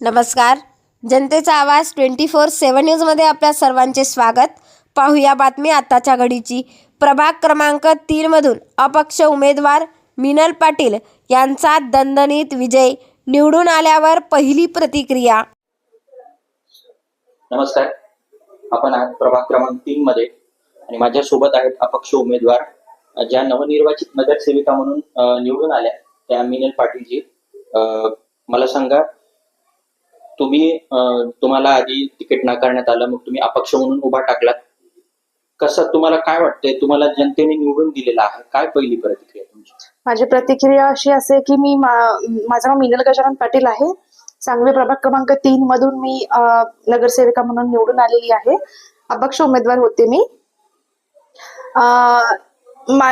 नमस्कार. जनतेचा आवाज ट्वेंटी फोर सेवन न्यूजमध्ये आपल्या सर्वांचे स्वागत. पाहूया बातमी आत्ताच्या घडीची. प्रभाग क्रमांक तीनमधून अपक्ष उमेदवार मिनल पाटील यांचा दणदणीत विजय निवडून आल्यावर पहिली प्रतिक्रिया. नमस्कार. आपण आज प्रभाग क्रमांक तीन मध्ये आणि माझ्या सोबत आहेत अपक्ष उमेदवार ज्या नवनिर्वाचित नगरसेविका म्हणून निवडून आल्या त्या मिनल पाटीलजी. मला सांगा तुम्ही तुम्हाला आधी तिकीट नाकारण्यात आलं मग तुम्ही अपक्ष म्हणून उभा टाकलात. कसं तुम्हाला काय वाटतंय? तुम्हाला जनतेने निवडून दिलेलं आहे. काय पहिली प्रतिक्रिया तुमची? माझी प्रतिक्रिया अशी असे की मी माझं नाव मिनल गजानन पाटील आहे. सांगली प्रभाग क्रमांक तीन मधून मी नगरसेविका म्हणून निवडून आलेली आहे. अपक्ष उमेदवार होते मी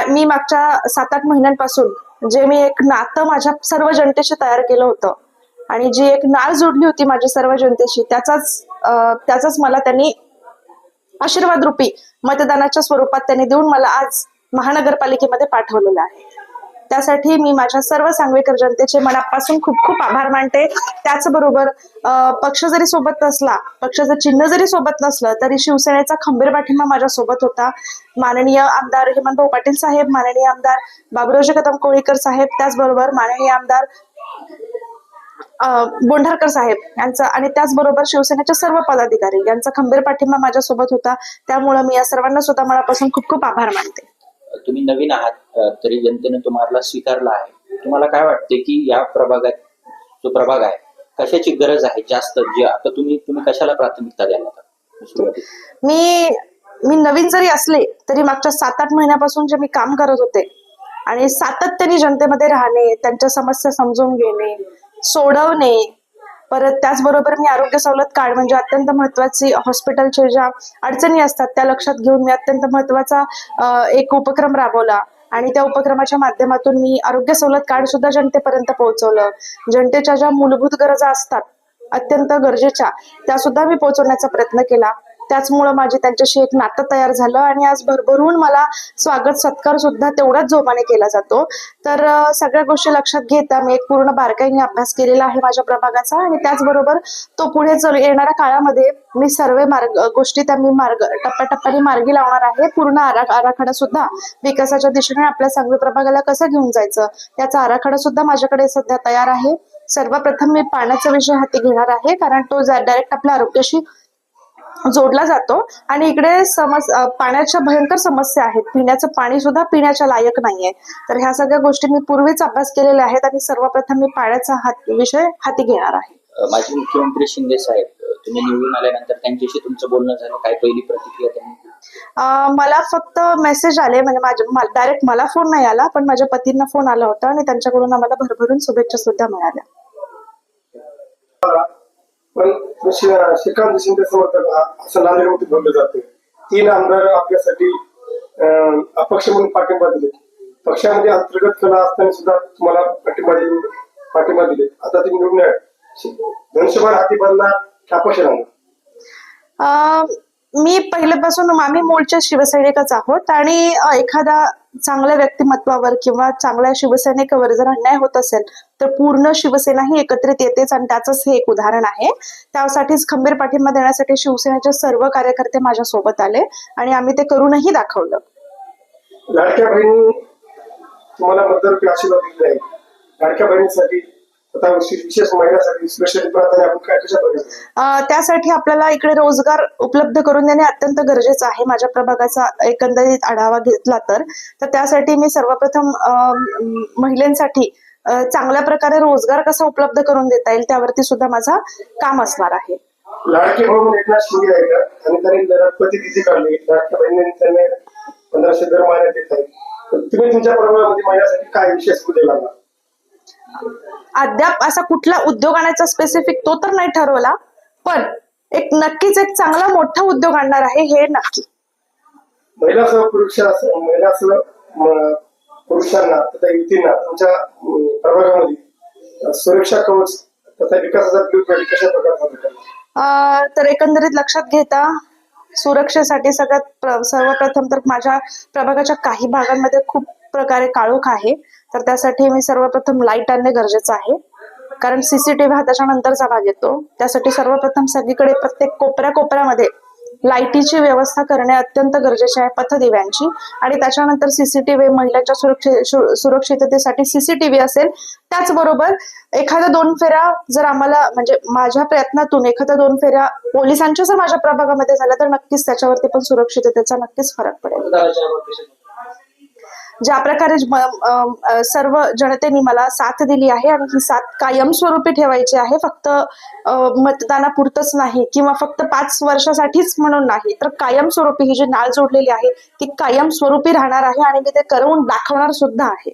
मी मागच्या सात आठ महिन्यांपासून जे मी एक नातं माझ्या सर्व जनतेशी तयार केलं होतं आणि जी एक नाळ जोडली होती माझ्या सर्व जनतेशी त्याचाच त्याचाच मला त्यांनी आशीर्वाद रूपी मतदानाच्या स्वरूपात त्यांनी देऊन मला आज महानगरपालिकेमध्ये पाठवलेलं आहे. त्यासाठी मी माझ्या सर्व सांगवीकर जनतेचे मनापासून खूप खूप आभार मानते. त्याचबरोबर पक्ष जरी सोबत नसला पक्षाचं चिन्ह जरी सोबत नसलं तरी शिवसेनेचा खंबीर पाठिंबा माझ्या सोबत होता. माननीय आमदार हेमंतभाऊ पाटील साहेब माननीय आमदार बाबुरावजी कदम कोळीकर साहेब त्याचबरोबर माननीय आमदार बोंढारकर साहेब यांचा आणि त्याचबरोबर शिवसेनेचे सर्व पदाधिकारी यांचा खंबीर पाठिंबा माझ्या सोबत होता. त्यामुळे मी या सर्वांना सुद्धा मनापासून खूप खूप आभार मानते. तुम्ही नवीन आहात तरी जनतेने तुम्हाला स्वीकारला आहे. तुम्हाला काय वाटते की या प्रभागात जो प्रभाग आहे कशाची गरज आहे जास्त? जे आता तुम्ही तुम्ही कशाला प्राथमिकता द्याल मी मी नवीन जरी असले तरी मागच्या सात आठ महिन्यापासून जे मी काम करत होते आणि सातत्याने जनतेमध्ये राहणे त्यांच्या समस्या समजून घेणे सोडवणे. परत त्याचबरोबर मी आरोग्य सवलत कार्ड म्हणजे अत्यंत महत्वाची हॉस्पिटलच्या ज्या अडचणी असतात त्या लक्षात घेऊन मी अत्यंत महत्त्वाचा एक उपक्रम राबवला. आणि त्या उपक्रमाच्या माध्यमातून मी आरोग्य सवलत कार्ड सुद्धा जनतेपर्यंत पोहोचवलं. जनतेच्या ज्या मूलभूत गरजा असतात अत्यंत गरजेच्या त्या सुद्धा मी पोहोचवण्याचा प्रयत्न केला. त्याचमुळं माझे त्यांच्याशी एक नातं तयार झालं आणि आज भरभरून मला स्वागत सत्कार सुद्धा तेवढाच जोमाने केला जातो. तर सगळ्या गोष्टी लक्षात घेता मी एक पूर्ण बारकाईने अभ्यास केलेला आहे माझ्या प्रभागाचा आणि त्याचबरोबर तो पुढे चल येणाऱ्या काळामध्ये मी सर्व मार्ग गोष्टी त्या मी मार्ग टप्प्याटप्प्याने मार्गी लावणार आहे. पूर्ण आरा आराखडा सुद्धा विकासाच्या दिशेने आपल्या सांगवी प्रभागाला कसं घेऊन जायचं त्याचा आराखडा सुद्धा माझ्याकडे सध्या तयार आहे. सर्वप्रथम मी पाण्याचा विषय हाती घेणार आहे कारण तो डायरेक्ट आपल्या आरोग्याशी जोडला जातो. आणि इकडे समस अं, पाण्याच्या भयंकर समस्या आहेत. पिण्याचं पाणी सुद्धा पिण्याच्या लायक नाहीये. तर ह्या सगळ्या गोष्टी मी पूर्वीच अभ्यास केलेल्या आहेत आणि सर्वप्रथम मी पाण्याचा हात विषय हाती घेणार आहे. माजी मुख्यमंत्री शिंदे साहेब तुम्ही निवडून आल्यानंतर त्यांच्याशी तुमचं बोलणं झालं. काय पहिली प्रतिक्रिया त्यांनी? मला फक्त मेसेज आले. म्हणजे माझ्या डायरेक्ट मला फोन नाही आला पण माझ्या पतींना फोन आला होता आणि त्यांच्याकडून आम्हाला भरभरून शुभेच्छा सुद्धा मिळाल्या. श्रीकांत शिंदे समर्थक असं नांदेडमध्ये बोललं जाते. तीन आमदार आपल्यासाठी अं, अपक्ष म्हणून पाठिंबा दिले. पक्षामध्ये अंतर्गत कला असताना सुद्धा तुम्हाला पाठिंबा दिले पाठिंबा दिले. आता तुम्ही निवडून आहे. धनुष्यबाण हाती बांधणार अपक्ष राहणार? अं, मी पहिल्यापासून आम्ही मूळच्या शिवसैनिकच आहोत आणि एखादा चांगल्या व्यक्तिमत्वावर किंवा चांगल्या शिवसैनिकावर जर अन्याय होत असेल तर पूर्ण शिवसेना ही एकत्रित येतेच आणि त्याचंच हे एक उदाहरण आहे. त्यासाठीच खंबीर पाठिंबा देण्यासाठी शिवसेनेचे सर्व कार्यकर्ते माझ्या सोबत आले आणि आम्ही ते करूनही दाखवलं. लाडक्या बहिणी तुम्हाला बद्दल आशीर्वाद दिले लाडक्या बहिणीसाठी आता विशेष विशेष महिलांसाठी स्पेशल प्राधान्य आपण काय कशा प्रकारे अं, त्यासाठी आपल्याला इकडे रोजगार उपलब्ध करून देणे अत्यंत गरजेचं आहे. माझ्या प्रभागाचा एकंदरीत आढावा घेतला तर तर त्यासाठी मी सर्वप्रथम अं, महिलांसाठी अं, चांगल्या प्रकारे रोजगार कसा उपलब्ध करून देता येईल त्यावरती सुद्धा माझा काम असणार आहे. लाडके भाऊ म्हणून एकनाथ शिंदे आहे का? आणि त्यांनी गणपती तिथी काढली? लाडक्या बहिणींनी त्यांनी पंधराशे दर महिन्यात देत आहे तर तुम्ही तुमच्या प्रभागामध्ये महिन्यासाठी काय विशेष उद्योग लागला अद्याप असा कुठला उद्योग आणायचा स्पेसिफिक तो तर नाही ठरवला पण एक नक्कीच एक चांगला मोठा उद्योग आणणार आहे हे नक्की महिलासह पुरुषासह महिलासह म, पुरुषांना तथा युवतींना तुमच्या अं, प्रभागामध्ये सुरक्षा कवच तथा विकासाचा ब्लू कशा प्रकारचा भेटेल? अं, तर एकंदरीत लक्षात घेता सुरक्षेसाठी सगळ्यात प्र- सर्वप्रथम तर माझ्या प्रभागाच्या काही भागांमध्ये खूप प्रकारे काळोख आहे. तर त्यासाठी मी सर्वप्रथम लाइट आणणे गरजेचं आहे. कारण सीसीटीव्ही हा त्याच्यानंतरचा भाग येतो. त्यासाठी सर्वप्रथम सगळीकडे प्रत्येक कोपऱ्या कोपऱ्यामध्ये लाईटीची व्यवस्था करणे अत्यंत गरजेचे आहे पथदिव्यांची. आणि त्याच्यानंतर सीसीटीव्ही महिलांच्या सुरक्षे सुरक्षिततेसाठी सीसीटीव्ही असेल त्याचबरोबर एखाद्या दोन फेऱ्या जर आम्हाला म्हणजे माझ्या प्रयत्नातून एखाद्या दोन फेऱ्या पोलिसांच्या जर माझ्या प्रभागामध्ये झाल्या तर नक्कीच त्याच्यावरती पण सुरक्षिततेचा नक्कीच फरक पडेल. ज्या प्रकारे अ, सर्व जनतेने मला साथ दिली आहे आणि ही साथ कायमस्वरूपी ठेवायची आहे. फक्त मतदानापुरतच नाही किंवा फक्त पाच वर्षासाठीच म्हणून नाही तर कायमस्वरूपी ही जी नाळ जोडलेली आहे ती कायमस्वरूपी राहणार आहे आणि मी ते करून दाखवणार सुद्धा आहे.